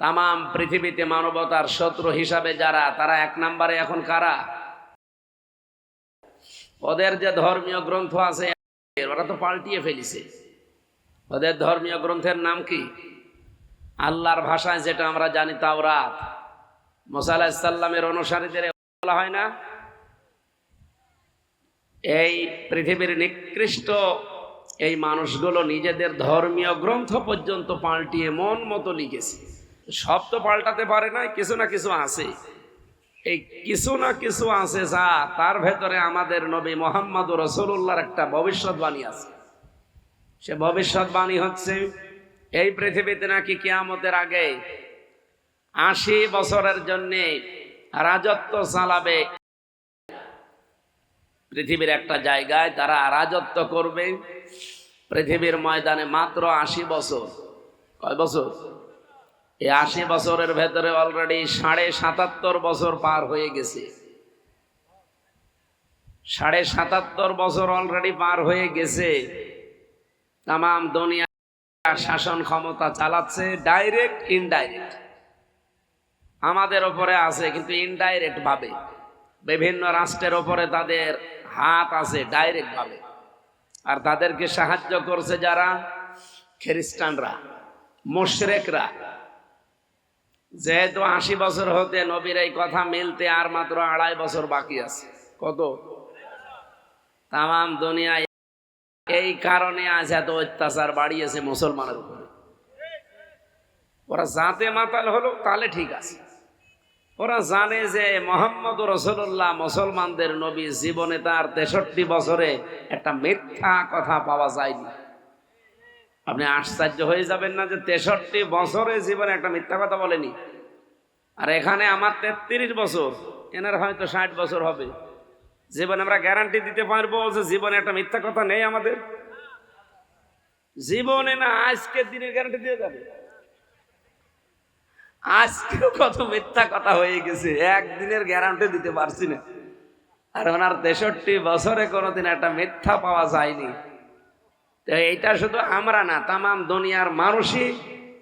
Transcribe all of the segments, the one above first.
তামাম পৃথিবীতে মানবতার শত্রু হিসাবে যারা, তারা এক নম্বরে এখন কারা? ওদের যে ধর্মীয় গ্রন্থ আছে, ওরা তো পাল্টিয়ে ফেলিছে। ওদের ধর্মীয় গ্রন্থের নাম কি? আল্লাহর ভাষায় যেটা আমরা জানি তাওরাত। মোসা আলাহিসাল্লামের অনুসারীদের বলা হয় না? এই পৃথিবীর নিকৃষ্ট এই মানুষগুলো নিজেদের ধর্মীয় গ্রন্থ পর্যন্ত পাল্টিয়ে মন মতো লিখেছে। সব তো পাল্টাতে পারে না কিছু না কিছু আছে। এই কিছু না কিছু আছে যা তার ভেতরে আমাদের নবী মোহাম্মদ রসুল্লাহর একটা ভবিষ্যৎবাণী আছে। সে ভবিষ্যৎবাণী হচ্ছে, এই পৃথিবীতে নাকি কিয়ামতের আগে আশি বছরের জন্যে রাজত্ব চালাবে। পৃথিবীর একটা জায়গায় তারা রাজত্ব করবে। পৃথিবীর ময়দানে মাত্র আশি বছর। কয় বছর? এই আশি বছরের ভেতরে অলরেডি সাড়ে সাতাত্তর বছর পার হয়ে গেছে। সাড়ে সাতাত্তর বছর অলরেডি পার হয়ে গেছে। তাম দুনিয়া শাসন ক্ষমতা চালাচ্ছে ডাইরেক্ট ইনডাইরেক্ট আমাদের ওপরে আছে, কিন্তু ইনডাইরেক্ট ভাবে। বিভিন্ন রাষ্ট্রের ওপরে তাদের হাত আছে ডাইরেক্ট ভাবে। আর তাদেরকে সাহায্য করছে যারা? খ্রিস্টানরা, মোশরেকরা। যেহেতু আশি বছর হতে নবীর এই কথা মিলতে আর মাত্র আড়াই বছর বাকি আছে। কত? তাম দুনিয়ায় এই কারণে আজ এত অত্যাচার বাড়িয়েছে মুসলমানের উপরে। ওরা জাতে মাতাল হলো তাহলে ঠিক আছে। ওরা জানে যে মোহাম্মদ রসুল্লাহ মুসলমানদের নবী জীবনে তার তেষট্টি বছরে একটা মিথ্যা কথা পাওয়া যায়নি। আপনি আশ্চর্য হয়ে যাবেন না যে তেষট্টি বছরে জীবনে একটা মিথ্যা কথা বলেনি। আর এখানে আমার তেত্রিশ বছর, এনার হয়তো ষাট বছর হবে। জীবনে আমরা গ্যারান্টি দিতে পারব যে জীবনে একটা মিথ্যা কথা নেই আমাদের। জীবনে না, আজকের দিনের গ্যারান্টি দিয়ে যাবে। আজকেও কত মিথ্যা কথা হয়ে গেছে, একদিনের গ্যারান্টি দিতে পারছি না। আর ওনার তেষট্টি বছরে কোনোদিন একটা মিথ্যা পাওয়া যায়নি। তো এইটা শুধু আমরা না, তামাম দুনিয়ার মানুষই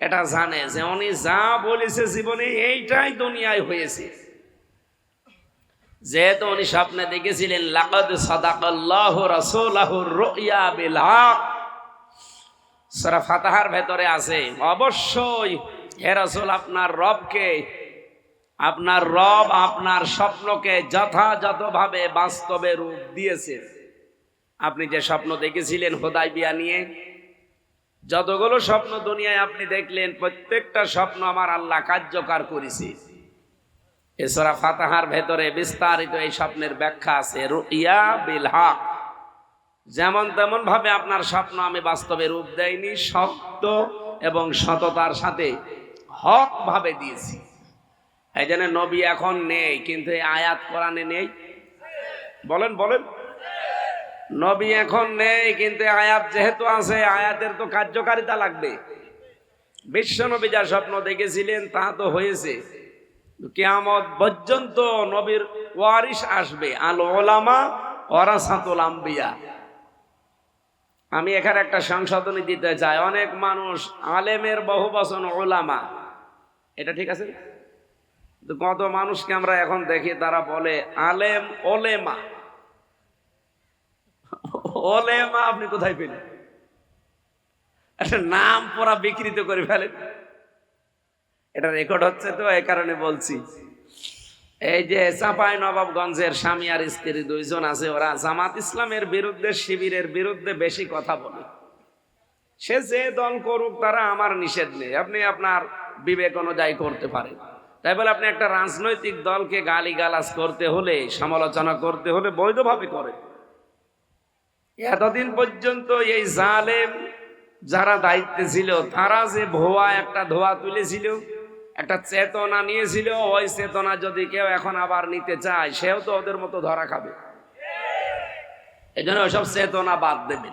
এটা জানে যে উনি যা বলেছে জীবনে এইটাই দুনিয়ায় হয়েছে। যেহেতু উনি স্বপ্নে দেখেছিলেন, লাকাদ সাদাকাল্লাহু রাসূলাহুর রুইয়া বিল হক। সূরা ফাতাহার ভেতরে আছে, অবশ্যই হে রাসূল, আপনার রবকে, আপনার রব আপনার স্বপ্নকে যথাযথভাবে বাস্তবে রূপ দিয়েছেন আপনি যে স্বপ্ন দেখেছিলেন হোদাই বিয়া নিয়ে, যতগুলো স্বপ্ন দুনিয়ায় আপনি দেখলেন, প্রত্যেকটা স্বপ্ন আমার আল্লাহ কার্যকর করেছে। এছাড়া ফাতাহার ভেতরে বিস্তারিত এই স্বপ্নের ব্যাখ্যা আছে, রুইয়া বিল হক। যেমন তেমন ভাবে আপনার স্বপ্ন আমি বাস্তবে রূপ দেয়নি সত্য এবং সততার সাথে হক ভাবে দিয়েছি। এই জন্য নবী এখন নেই, কিন্তু এই আয়াত কোরআনে নেই। বলেন বলেন। নবী এখন নেই, কিন্তু আয়াত যেহেতু আছে, আয়াতের তো কার্যকারিতা লাগবে। বিশ্ব নবী যা স্বপ্ন দেখেছিলেন, তা তো হয়েছে। কেয়ামত পর্যন্ত নবীর ওয়ারিস আসবে, আল ওলামা ওরাসাতুল আম্বিয়া। আমি এখানে একটা সংশোধনী দিতে চাই। অনেক মানুষ, আলেমের বহু বচন ওলামা। এটা ঠিক আছে? কত মানুষকে আমরা এখন দেখি, তারা বলে, আলেম ওলেমা। ওলেমা আপনি কোথায় পেলেন? একটা নাম পড়া বিকৃত করে ফেলেন। এটা রেকর্ড হচ্ছে তো এই কারণে বলছি। এই যে চাপাই নবাবগঞ্জের স্বামী আর স্ত্রী দুইজন আছে, ওরা জামাত ইসলামের বিরুদ্ধে, শিবিরের বিরুদ্ধে বেশি কথা বলে। সে যে দল করুক, তারা আমার নিষেধ নেই। আপনি আপনার বিবেক অনুযায়ী করতে পারেন। তাই বলে আপনি একটা রাজনৈতিক দলকে গালি গালাজ করতে হলে, সমালোচনা করতে হলে বৈধভাবে করেন। এতদিন পর্যন্ত এই জালেম যারা দায়িত্বে ছিল, তারা যে ভুয়া একটা ধোয়া তুলেছিল, একটা চেতনা নিয়েছিল, ওই চেতনা যদি কেউ এখন আবার নিতে চায়, সেও তো ওদের মতো ধরা খাবে। এই জন্য ওইসব চেতনা বাদ দেবে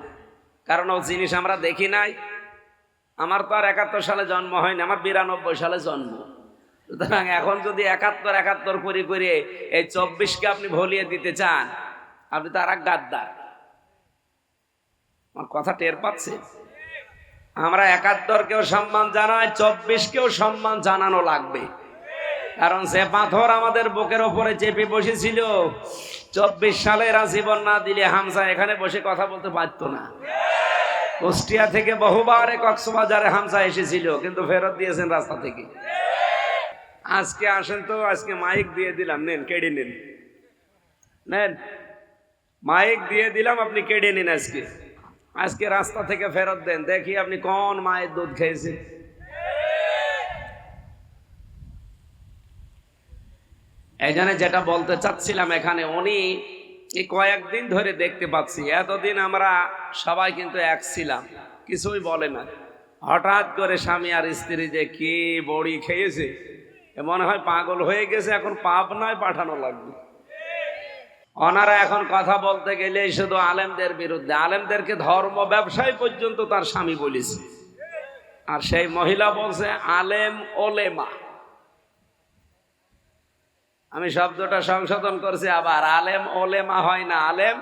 কারণ ও জিনিস আমরা দেখি নাই। আমার তো আর একাত্তর সালে জন্ম হয়নি, আমার বিরানব্বই সালে জন্ম। সুতরাং এখন যদি একাত্তর একাত্তর করে করে এই চব্বিশকে আপনি ভলিয়ে দিতে চান, আপনি তো আর এক গাদ্দার। আমার কথা টের পাচ্ছে? আমরা একাত্তরকেও সম্মান জানাই চব্বিশকেও সম্মান জানানো লাগবে। কারণ সে পাথর আমাদের বুকের ওপরে চেপে বসেছিল। চব্বিশ সালে এরা জীবন না দিলে হামসা এখানে বসে কথা বলতে পারতো না। কুষ্টিয়া থেকে বহুবার কক্সবাজারে হামসা এসেছিল, কিন্তু ফেরত দিয়েছেন রাস্তা থেকে। আজকে আসেন তো, আজকে মাইক দিয়ে দিলাম, নেন, কেড়ে নিন। নেন, মাইক দিয়ে দিলাম, আপনি কেড়ে নিন আজকে। আজকে রাস্তা থেকে ফেরত দেন। দেখি আপনি কোন মায়ের দুধ খেয়েছেন। এই জন্য যেটা বলতে চাচ্ছিলাম এখানে, উনি কয়েকদিন ধরে দেখতে পাচ্ছি, এতদিন আমরা সবাই কিন্তু এক ছিলাম, কিছুই বলে না। হঠাৎ করে স্বামী আর স্ত্রী যে কি বড়ি খেয়েছে মনে হয় পাগল হয়ে গেছে, এখন পাপ নয় পাঠানো লাগবে। ওনারা এখন কথা বলতে গেলে শুধু আলেমদের বিরুদ্ধে, আলেমদেরকে ধর্ম ব্যবসায় পর্যন্ত তার স্বামী বলেছে। আর সেই মহিলা বলছে, আলেম ওলেমা। আমি শব্দটা সংশোধন করছি আবার, আলেম ওলেমা হয় না, আলেম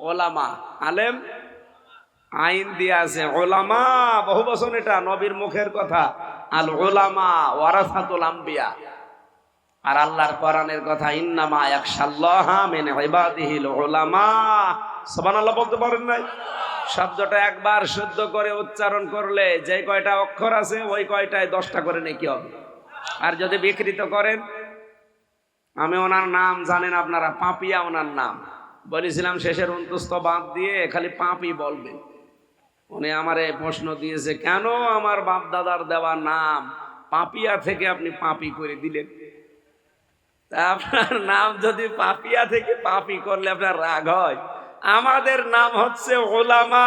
ওলামা। আলেম আইন দিয়ে আছে, ওলামা, বহু বছর এটা, নবীর মুখের কথা। আল ওলামা ওয়ারাসাতুল আম্বিয়া। আর আল্লাহর কোরআনের কথা, ইন্নামা ইয়াকশাল্লাহা মিন ইবাদিহিল উলামা। সুবহানাল্লাহ বলতে পারেন নাই? শব্দটা একবার শুদ্ধ করে উচ্চারণ করলে যে কয়টা অক্ষর আছে, ওই কয়টায় দশটা করে নাকি হবে? আর যদি বিকৃত করেন, আমি ওনার নাম জানেন আপনারা, পাপিয়া ওনার নাম। বলেছিলাম শেষের অন্তস্থ বাদ দিয়ে খালি পাপি বলবেন। উনি আমার এই প্রশ্ন দিয়েছে, কেন আমার বাপ দাদার দেওয়া নাম পাপিয়া থেকে আপনি পাপি করে দিলেন? আপনার নাম যদি পাপিয়া থেকে পাপি করলে আপনার রাগ হয়। আমাদের নাম হচ্ছে ওলামা,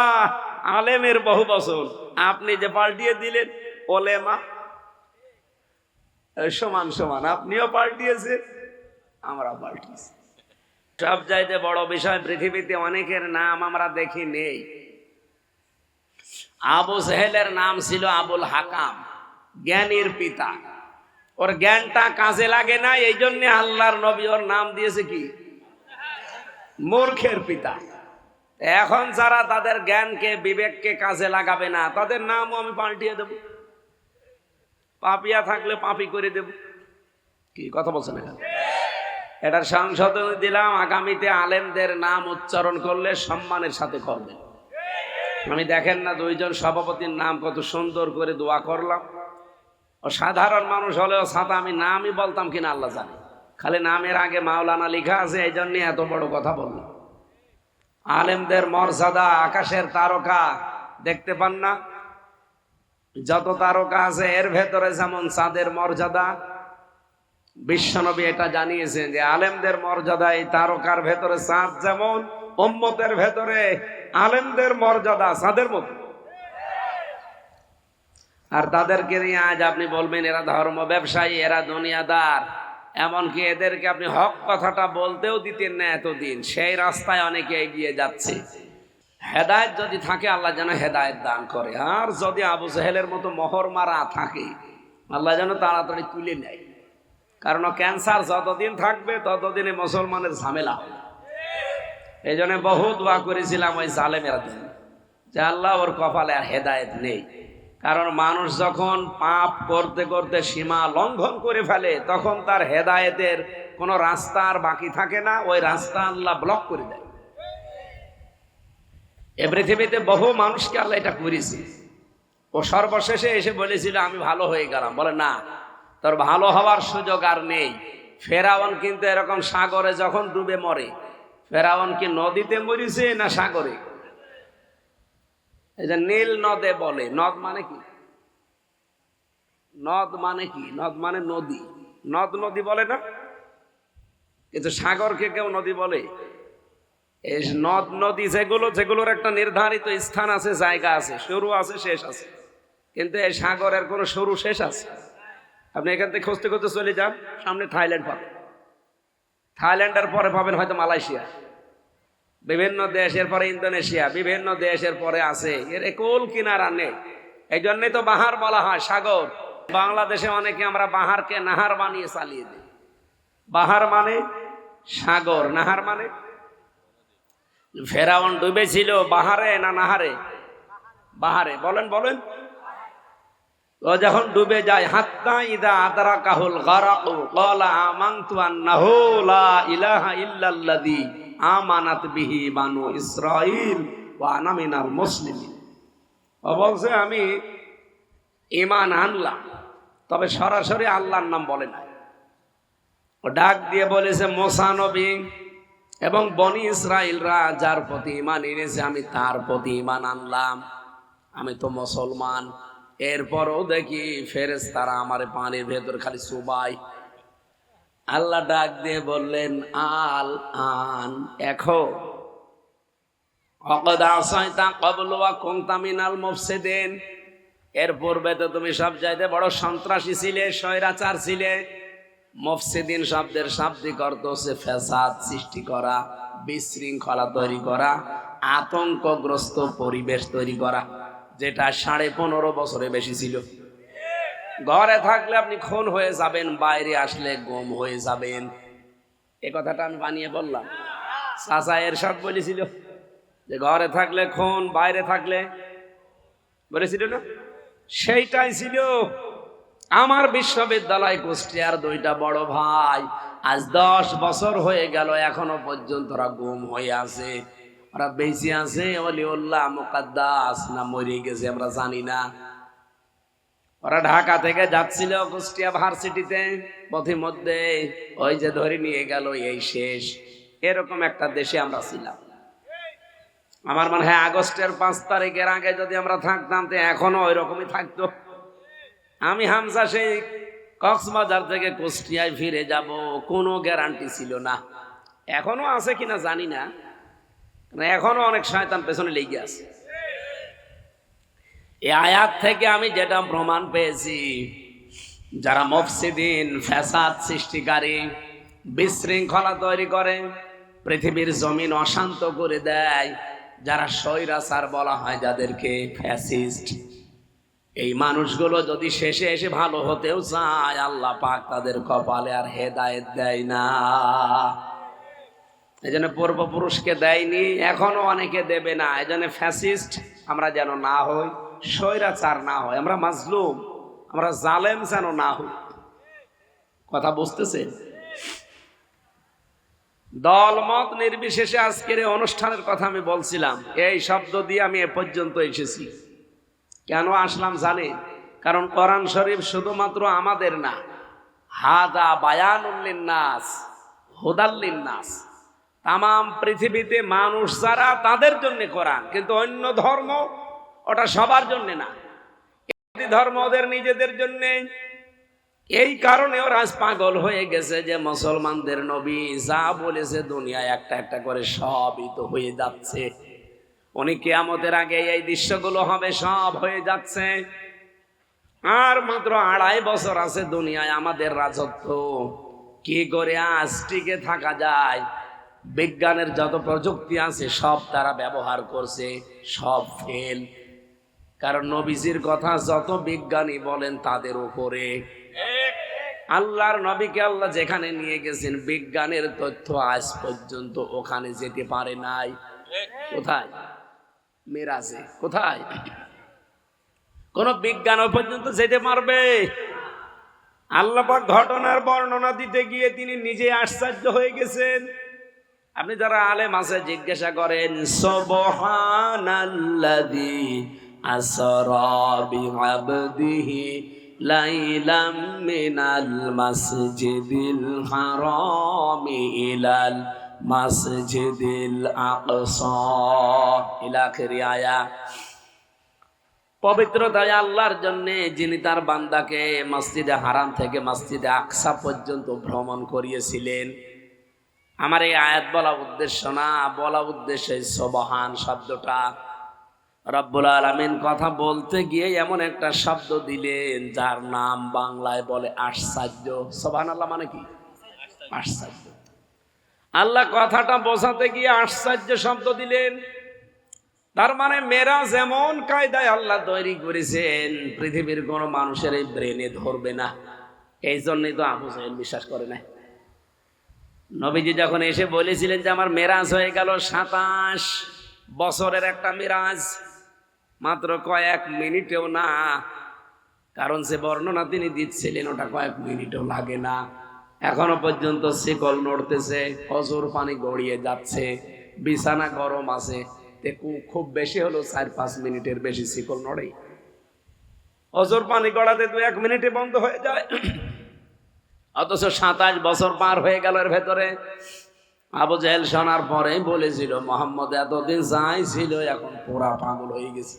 আলেমের বহু বছর আপনি যে পাল্টিয়ে দিলেন, ওলেমা সমান সমান। আপনিও পাল্টিয়েছেন আমরা পাল্টিয়েছি। সব চাইতে বড় বিষয়, পৃথিবীতে অনেকের নাম আমরা দেখি নেই। আবু সেহেলের নাম ছিল আবুল হাকাম, জ্ঞানীর পিতা। ওর জ্ঞানটা কাজে লাগে না এই জন্য আল্লাহর নবী ওর নাম দিয়েছে কি? মূর্খের পিতা। এখন যারা তাদের জ্ঞানকে, বিবেককে কাজে লাগাবে না, তাদের নামও আমি পাল্টিয়ে দেব। পাপিয়া থাকলে পাপি করে দেব। কি কথা বলছেন এখানে? এটার সংশোধন দিলাম, আগামীতে আলেমদের নাম উচ্চারণ করলে সম্মানের সাথে করবেন। আমি দেখেন না দুইজন সভাপতির নাম কত সুন্দর করে দোয়া করলাম। সাধারণ মানুষ হলেও সাথে আমি নামই বলতাম কিনা আল্লাহ জানে। খালি নামের আগে মাওলানা লেখা আছে এই জন্যই এত বড় কথা বললাম। আলেমদের মর্যাদা আকাশের তারকা, দেখতে পান না? যত তারকা আছে, এর ভেতরে যেমন চাঁদের মর্যাদা, বিশ্বনবী এটা জানিয়েছেন যে আলেমদের মর্যাদা এই তারকার ভেতরে, চাঁদ যেমন উম্মতের ভেতরে, আলেমদের মর্যাদা চাঁদের মতো। আর তাদেরকে নিয়ে আজ আপনি বলবেন, এরা ধর্ম ব্যবসায়ী, এরা দুনিয়াদার। এমনকি এদেরকে আপনি হক কথাটা বলতেও দিতেন না এতদিন। সেই রাস্তায় অনেকে এগিয়ে যাচ্ছে। হেদায়ত যদি থাকে, আল্লাহ যেন হেদায়ত দান করে। আর যদি আবু সাহেলের মতো মোহর মারা থাকে, আল্লাহ যেন তাড়াতাড়ি তুলে নেয়। কারণ ক্যান্সার যতদিন থাকবে, ততদিনে মুসলমানের ঝামেলা হবে। এই জন্য বহু দোয়া করেছিলাম ওই জালেমের জন্য যে আল্লাহ ওর কপালে আর হেদায়ত নেই। কারণ মানুষ যখন পাপ করতে করতে সীমা লঙ্ঘন করে ফেলে, তখন তার হেদায়েতের কোনো রাস্তা আর বাকি থাকে না, ওই রাস্তা আল্লাহ ব্লক করে দেয়। এ পৃথিবীতে বহু মানুষকে আল্লাহ এটা করেছে। ও সর্বশেষে এসে বলেছিল, আমি ভালো হয়ে গেলাম। বলে, না, তোর ভালো হওয়ার সুযোগ আর নেই। ফেরাউন কিন্তু এরকম সাগরে যখন ডুবে মরে, ফেরাউন কি নদীতে মরিছে না সাগরে? এই যে নীল নদে বলে, নদ মানে কি? নদ মানে কি? নদ মানে নদী। নদ নদী বলে না? কিন্তু সাগরকে কেউ নদী বলে। এই নদ, নদী যেগুলো, যেগুলোর একটা নির্ধারিত স্থান আছে, জায়গা আছে শুরু আছে, শেষ আছে। কিন্তু এই সাগরের কোনো শুরু শেষ আছে? আপনি এখান থেকে খুঁজতে খুঁজতে চলে যান, সামনে থাইল্যান্ড পাবেন। থাইল্যান্ডের পরে পাবেন হয়তো মালয়েশিয়া। বিভিন্ন দেশের পরে ইন্দোনেশিয়া, বিভিন্ন দেশের পরে আছে। এর একুল কিনারা নেই। এই জন্যই তো বাহার বলা হয়, সাগর। বাংলাদেশে অনেকে আমরা বাহারকে নাহার বানিয়ে চালিয়ে দিই। বাহার মানে সাগর, নাহার মানে? ফেরাউন ডুবেছিল বাহারে না নাহারে? বাহারে। বলেন বলেন। ও যখন ডুবে যায়, হাত্তা ইদা আদারা কাহুল গারাকু ক্বালা আমানতু আন্নাহু লা ইলাহা ইল্লাল্লাযী। আমানাত বিহি বানু ইসরাইল মুসলিমিন। ও বলছে, আমি ইমান আনলাম, তবে সরাসরি আল্লাহর নাম বলে নাই। ও ডাক দিয়ে বলেছে, মোসা নবী এবং বনি ইসরায়েলরা যার প্রতি ইমান এনেছে, আমি তার প্রতি ইমান আনলাম। আমি তো মুসলমান। এরপরও দেখি ফেরেস তারা আমার পানির ভেতর খালি সুবাই আল্লাহ ডাক দিয়ে বললেন, আল আন এখন অকদ আসাইতা কবলুয়া কোংতামিনাল এর পূর্বে তো তুমি সব চাইতে বড় সন্ত্রাসী ছিলে, স্বৈরাচার ছিলে। মফসিদিন শব্দের শাব্দিক অর্থ হচ্ছে ফ্যাসাদ সৃষ্টি করা, বিশৃঙ্খলা তৈরি করা, আতঙ্কগ্রস্ত পরিবেশ তৈরি করা, যেটা সাড়ে পনেরো বছরে বেশি ছিল। ঘরে থাকলে আপনি খুন হয়ে যাবেন, বাইরে আসলে গম হয়ে যাবেন। এ কথাটা আমি বানিয়ে বললাম। চাচা এরশাদ বলেছিল যে ঘরে থাকলে খুন, বাইরে থাকলে বলেছিল না? সেইটাই ছিল আমার বিশ্ববিদ্যালয় কুষ্টিয়ার দুইটা বড় ভাই। আজ দশ বছর হয়ে গেল, এখনও পর্যন্ত ওরা গুম হয়ে আছে। ওরা বেঁচে আছে, অলিউল্লাহ, মুকাদ্দাস না মরে গেছে আমরা জানি না। ওরা ঢাকা থেকে যাচ্ছিল কুষ্টিয়া ভার্সিটিতে। পথে মধ্যে ওই যে ধরে নিয়ে গেল, এই শেষ। এরকম একটা দেশে আমরা ছিলাম। আমার মনে হয় আগস্টের পাঁচ তারিখের আগে যদি আমরা থাকতাম, তো এখনও ওই রকমই থাকতো। আমি হামসা সেই কক্সবাজার থেকে কুষ্টিয়ায় ফিরে যাব, কোনো গ্যারান্টি ছিল না। এখনও আছে কিনা জানি না। এখনও অনেক শয়তান পেছনে লেগে আছে। এই আয়াত থেকে আমি যেটা প্রমাণ পেয়েছি, যারা মফসিদিন ফ্যাসাদ সৃষ্টিকারী, বিশৃঙ্খলা তৈরি করে, পৃথিবীর জমিন অশান্ত করে দেয়, যারা স্বৈরাচার বলা হয় যাদেরকে ফ্যাসিস্ট। এই মানুষগুলো যদি শেষে এসে ভালো হতেও চায়, আল্লাহ পাক তাদের কপালে আর হেদায়েত দেয় না। এই জন্য পূর্বপুরুষকে দেয়নি, এখনও অনেকে দেবে না। এই জন্য ফ্যাসিস্ট আমরা যেন না হই। স্বৈরাচার না হয়, আমরা মাজলুম, আমরা জালেম যেন না হই। কথা বুঝতেছেন দলমত নির্বিশেষে আজকের অনুষ্ঠানের কথা আমি বলছিলাম, এই শব্দ দিয়ে আমি এ পর্যন্ত এসেছি। কেন আসলাম জানে? কারণ কোরআন শরীফ শুধুমাত্র আমাদের না। হাদা বায়ানুল্লিন নাস হুদাল্লিন নাস তাম পৃথিবীতে মানুষ যারা, তাদের জন্য কোরআন, কিন্তু অন্য ধর্ম ওটা সবার জন্য না। ধর্ম ওদের নিজেদের জন্যে। এই কারণে ওরা পাগল হয়ে গেছে যে মুসলমানদের নবী যা বলেছে দুনিয়ায় একটা একটা করে সবই তো হয়ে যাচ্ছে। উনি কেয়ামতের আগে এই দৃশ্যগুলো হবে, সব হয়ে যাচ্ছে। আর মাত্র আড়াই বছর আছে দুনিয়ায় আমাদের রাজত্ব। কি করে আজ টিকে থাকা যায়? বিজ্ঞানের যত প্রযুক্তি আছে, সব তারা ব্যবহার করছে, সব ফেল কারণ নবীজির কথা যত বিজ্ঞানী বলেন তাদের উপরে। আল্লাহর নবীকে আল্লাহ যেখানে নিয়ে গেছেন, বিজ্ঞানের তথ্য আজ পর্যন্ত ওখানে যেতে পারে নাই। কোথায়? মেরাজে। কোথায়? কোন বিজ্ঞান পর্যন্ত যেতে পারবে? আল্লাপাক ঘটনার বর্ণনা দিতে গিয়ে তিনি নিজে আশ্চর্য হয়ে গেছেন। আপনি যারা আলেম আছে, জিজ্ঞাসা করেন, সবহানাল্লাযী বিআবদিহি লাইলাম মিনাল মাসজিদিল হারামি ইলাল মাসজিদিল আকসা ইলা আখিরি আয়া পবিত্রতায় আল্লাহর জন্য যিনি তার বান্দাকে মসজিদে হারাম থেকে মসজিদে আকসা পর্যন্ত ভ্রমণ করিয়েছিলেন। আমার এই আয়াত বলা উদ্দেশ্য না বলা উদ্দেশ্য সবহান শব্দটা। রব্বুল আলমিন কথা বলতে গিয়ে এমন একটা শব্দ দিলেন, যার নাম বাংলায় বলে আশ্চর্য। সবহান আল্লাহ মানে কি? আশ্চর্য। আল্লাহ কথাটা বোঝাতে গিয়ে আশ্চর্য শব্দ দিলেন। তার মানে মেরা যেমন কায়দায় আল্লাহ তৈরি করেছেন, পৃথিবীর কোন মানুষের এই ব্রেনে ধরবে না। এই জন্যই তো আবু সাহেব বিশ্বাস করে না নবীজি যখন এসে বলেছিলেন যে আমার মেরাজ হয়ে গেল সাতাশ বছরের একটা মেরাজ মাত্র কয়েক মিনিটেও না। কারণ সে বর্ণনা তিনি দিচ্ছিলেন, ওটা কয়েক মিনিটও লাগে না। এখনও পর্যন্ত শিকল নড়তেছে, অজোর পানি গড়িয়ে যাচ্ছে, বিছানা গরম আছে। খুব বেশি হলো চার পাঁচ মিনিটের বেশি শিকল নড়ে। অজোর পানি গড়াতে দু এক মিনিটে বন্ধ হয়ে যায়। অথচ সাতাশ বছর পার হয়ে গেল এর ভেতরে। আবু জাহেল শোনার পরে বলেছিল, মোহাম্মদ এতদিন যাই ছিল, এখন পুরা পাগল হয়ে গেছে।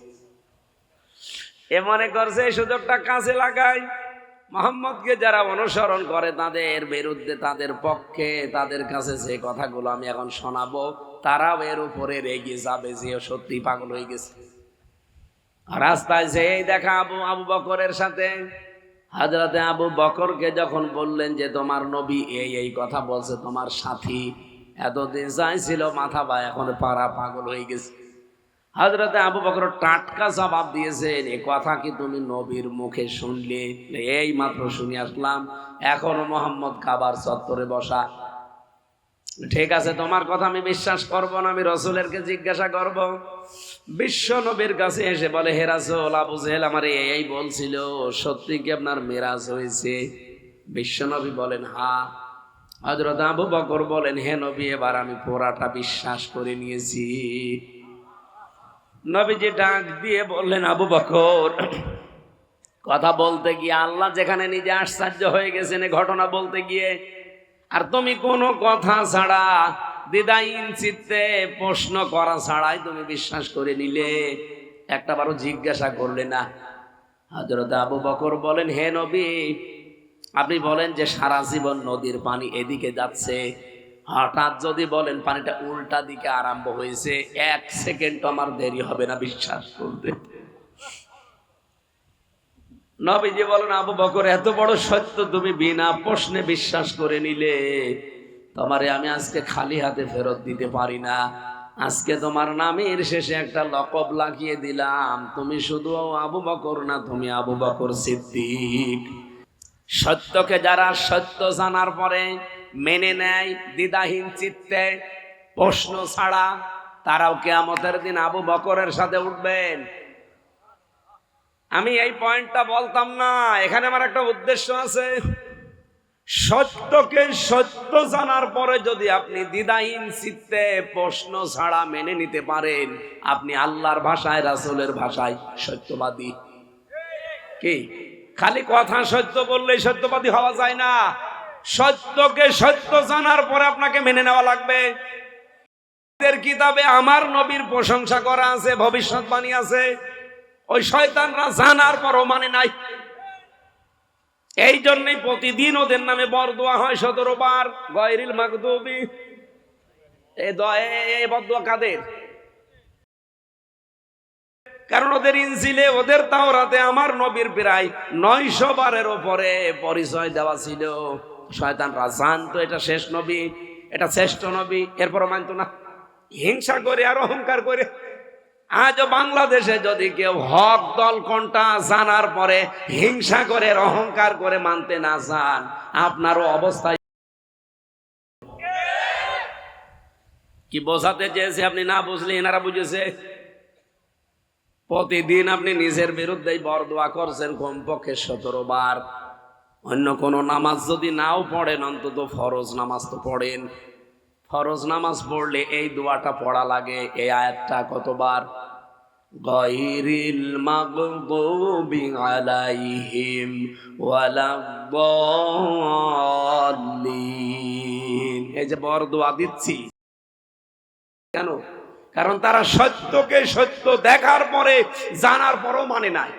এ মনে করছে সুযোগটা কাজে লাগাই মোহাম্মদকে যারা অনুসরণ করে তাদের বিরুদ্ধে, তাদের পক্ষে, তাদের কাছে যে কথাগুলো আমি এখন শোনাবো, তারাও এর উপরে রেগে যাবে যে সত্যি পাগল হয়ে গেছে। রাস্তায় যেই দেখা আবু আবু বকরের সাথে, হাজরাতে আবু বকরকে যখন বললেন যে তোমার নবী এই এই কথা বলছে, তোমার সাথী, এতদিন চাইছিল মাথা বা এখন পাড়া পাগল হয়ে গেছে। হাজরাতে আবু বকর টাটকা জবাব দিয়েছেন, এ কথা কি তুমি নবীর মুখে শুনলে? এই মাত্র শুনে আসলাম, এখনও মোহাম্মদ কাবার চত্বরে বসা। ঠিক আছে, তোমার কথা আমি বিশ্বাস করব না, আমি রসুলেরকে জিজ্ঞাসা করব। বিশ্ব নবীর কাছে এসে বলে, হে রাসূল, আবু জেহেল আমার এই বলছিল, সত্যি কি আপনার মেরাজ হয়েছে? বিশ্ব নবী বলেন, হা। হজরত আবু বকর বলেন, হে নবী, এবার আমি পোড়াটা বিশ্বাস করে নিয়েছি। নবীজি ডাক দিয়ে বললেন, আবু বকর, কথা বলতে গিয়ে আল্লাহ যেখানে নিজে আশ্চর্য হয়ে গেছেন ঘটনা বলতে গিয়ে। আর তুমি কোনো কথা ছাড়া দ্বিধাহীন চিত্তে প্রশ্ন করা ছাড়াই তুমি বিশ্বাস করে নিলে। একটা বারো জিজ্ঞাসা করলে না। হজরত আবু বকর বলেন, হে নবী, আপনি বলেন যে সারা জীবন নদীর পানি এদিকে যাচ্ছে। হঠাৎ যদি বলেন, পানিটা উল্টা দিকে আরম্ভ হয়েছে, এক সেকেন্ড আমার দেরি হবে না, বিশ্বাস করতে নবীজি বলেন, আবু বকর, এত বড় সত্য তুমি বিনা প্রশ্নে বিশ্বাস করে নিলে। তোমারে আমি আজকে খালি হাতে ফেরত দিতে পারি না। আজকে তোমার নামের শেষে একটা লকব লাগিয়ে দিলাম। তুমি শুধু আবু বকর না, তুমি আবু বকর সিদ্দিক। সত্যকে যারা সত্য জানার পরে মেনে নেয়, দ্বিধাহীন চিত্তে, প্রশ্ন ছাড়া তারাও কেয়ামতের দিন আবু বকরের সাথে উঠবেন। আমি এই পয়েন্টটা বলতাম না, এখানে আমার একটা উদ্দেশ্য আছে। সত্যকে সত্য জানার পরে যদি আপনি দ্বিধাহীন চিত্তে, প্রশ্ন ছাড়া মেনে নিতে পারেন, আপনি আল্লাহর ভাষায়, রাসূলের ভাষায় সত্যবাদী। কি? খালি কথা সত্য বললেই সত্যবাদী হওয়া যায় না। সত্যকে সত্য জানার পরে আপনাকে মেনে নেওয়া লাগবে। কিতাবে আমার নবীর প্রশংসা করা আছে ভবিষ্যৎবাণী আছে। ওই শয়তানরা জানার পরও মানে নাই। এই জন্যই প্রতিদিন ওদের নামে বরদোয়া হয় সতেরো বার গয়রিল মাকদুবি এ দোয়া বদুয়া কাদের? কারণ ওদের ইনজিলে, ওদের তাওরাতে আমার নবীর প্রায় নয়শো বারের ওপরে পরিচয় দেওয়া ছিল। শয়তানরা জানতো এটা শেষ নবী, এটা শ্রেষ্ঠ নবী, এরপরও মানতো না। হিংসা করে আর অহংকার করে। আজও বাংলাদেশে যদি কেউ হক দল কোনটা জানার পরে হিংসা করে অহংকার করে মানতে না চান আপনারও অবস্থা কি বোঝাতে চেয়েছে আপনি না বুঝলে এনারা বুঝেছে? প্রতিদিন আপনি নিজের বিরুদ্ধেই বরদোয়া করছেন, কমপক্ষে সতেরো বার। অন্য কোনো নামাজ যদি নাও পড়েন, অন্তত ফরজ নামাজ তো পড়েন। ফরজ নামাজ পড়লে এই দোয়াটা পড়া লাগে, এই আয়াতটা কতবার? গয়রিল মাগদুবি আলাইহিম এই যে বড় দোয়া দিচ্ছি। কেন? কারণ তারা সত্যকে সত্য দেখার পরে, জানার পরও মানে নাই।